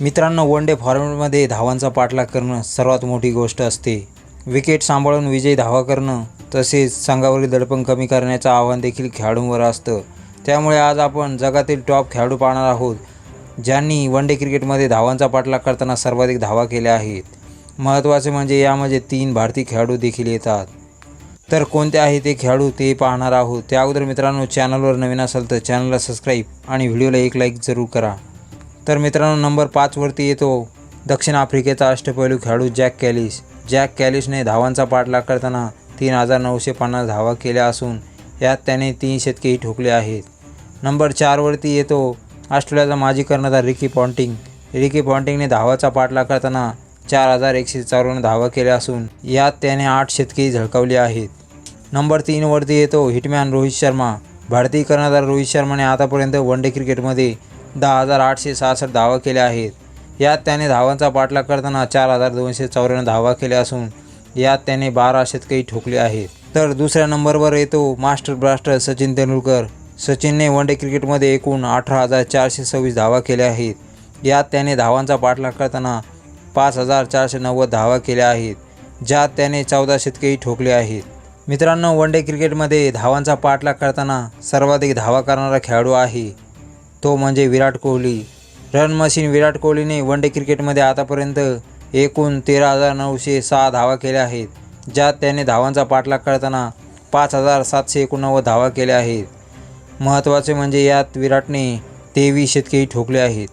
मित्रांनो one day फॉर्मॅटमध्ये धावांचा पाठलाग करणं सर्वात मोठी गोष्ट असते. विकेट सांभाळून विजयी धावा करणं तसेच संघावरील दडपण कमी करण्याचं आव्हान देखील खेळाडूंवर असतं. त्यामुळे आज आपण जगातील टॉप खेळाडू पाहणार आहोत ज्यांनी वन डे क्रिकेटमध्ये धावांचा पाठलाग करताना सर्वाधिक धावा केल्या आहेत. महत्त्वाचे म्हणजे यामध्ये तीन भारतीय खेळाडू देखील येतात. तर कोणते आहे ते खेळाडू ते पाहणार आहोत. त्या अगोदर मित्रांनो चॅनलवर नवीन असेल तर चॅनलला सबस्क्राईब आणि व्हिडिओला एक लाईक जरूर करा. तर मित्रांनो नंबर पाचवरती येतो. दक्षिण आफ्रिकेचा अष्टपैलू खेळाडू जॅक कॅलिस. जॅक कॅलिसने धावांचा पाठलाग करताना तीन हजार नऊशे पन्नास धावा केल्या असून यात त्याने तीन शतकेही ठोकले आहेत. नंबर चारवरती येतो. ऑस्ट्रेलियाचा माजी कर्णधार रिकी पॉन्टिंग. रिकी पॉन्टिंगने धावाचा पाठलाग करताना चार हजार एकशे चारून धावा केल्या असून यात त्याने आठ शतकेही झळकावली आहेत. नंबर तीनवरती येतो. हिटमॅन रोहित शर्मा. भारतीय कर्णधार रोहित शर्माने आतापर्यंत वन डे क्रिकेटमध्ये दहा हजार आठशे सहासष्ट धावा केल्या आहेत. यात त्याने धावांचा पाठलाग करताना चार हजार दोनशे चौऱ्याण्णव धावा केल्या असून यात त्याने बारा शतकेही ठोकले आहेत. तर दुसऱ्या नंबरवर येतो मास्टर ब्लास्टर सचिन तेंडुलकर. सचिनने वन डे क्रिकेटमध्ये एकूण अठरा हजार चारशे सव्वीस धावा केल्या आहेत. यात त्याने धावांचा पाठलाग करताना पाच हजार चारशे नव्वद धावा केल्या आहेत ज्यात त्याने चौदा शतकेही ठोकले आहेत. मित्रांनो वन डे क्रिकेटमध्ये धावांचा पाठलाग करताना सर्वाधिक धावा करणारा खेळाडू आहे तो म्हणजे विराट कोहली. रन मशीन विराट कोहलीने वन डे क्रिकेटमध्ये आतापर्यंत एकूण तेरा हजार नऊशे सहा धावा केल्या आहेत ज्यात त्याने धावांचा पाठलाग करताना पाच हजार सातशे एकोणनव्वद धावा केल्या आहेत. महत्त्वाचे म्हणजे यात विराटने तेवीस शतकेही ठोकले आहेत.